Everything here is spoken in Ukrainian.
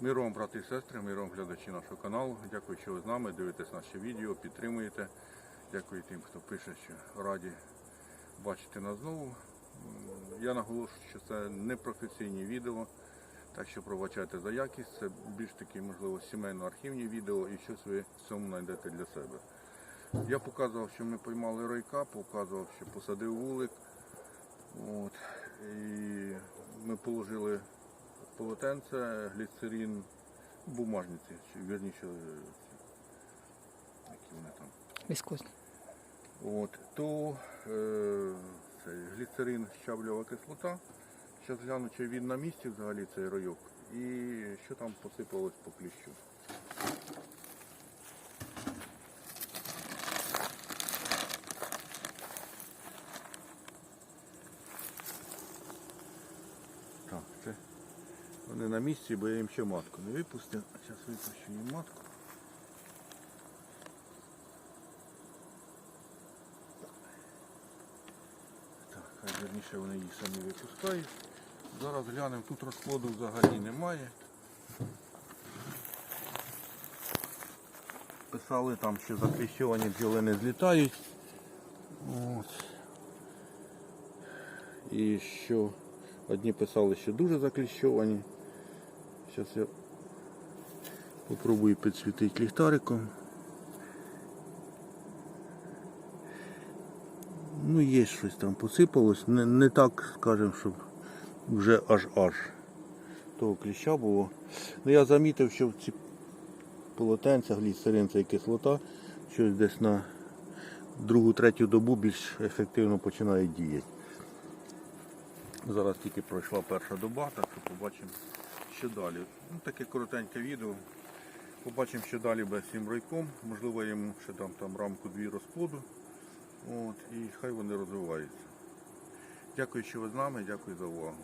Миром, брати і сестри, миром глядачі нашого каналу. Дякую, що ви з нами, дивитесь наші відео, підтримуєте. Дякую тим, хто пише, що раді бачити нас знову. Я наголошую, що це не професійні відео, так що пробачайте за якість. Це більш такі, можливо, сімейно-архівні відео і щось ви в цьому знайдете для себе. Я показував, що ми поймали ройка, показував, що посадив вулик. От. І ми положили полотенце, гліцерин, бумажниці, чи вірніше, е, які вони там. Віскозні. От, то е, гліцерин, щавльова кислота. Зараз гляну, чи він на місці взагалі цей райок. І що там посипалось по кліщу. Так, це вони на місці, бо я їм ще матку не випустив. Зараз випущу їм матку. Так, хай вірніше вони їх самі випускають. Зараз глянемо, тут розплоду взагалі немає. Писали там, що закліщовані бджоли не злітають. От. І що одні писали, що дуже закліщовані. Зараз я попробую підсвітити ліхтариком. Ну, є щось там посипалось. Не, не так, скажемо, щоб вже аж-аж того кліща було. Ну я замітив, що в ці полотенця, гліцерин це кислота, щось десь на другу-третю добу більш ефективно починає діяти. Зараз тільки пройшла перша доба, так що побачимо, що далі. Ну, таке коротеньке відео. Побачимо, що далі буде з цим райком. Можливо, йому ще дам там рамку дві розплоду. От, і хай вони розвиваються. Дякую, що ви з нами, дякую за увагу.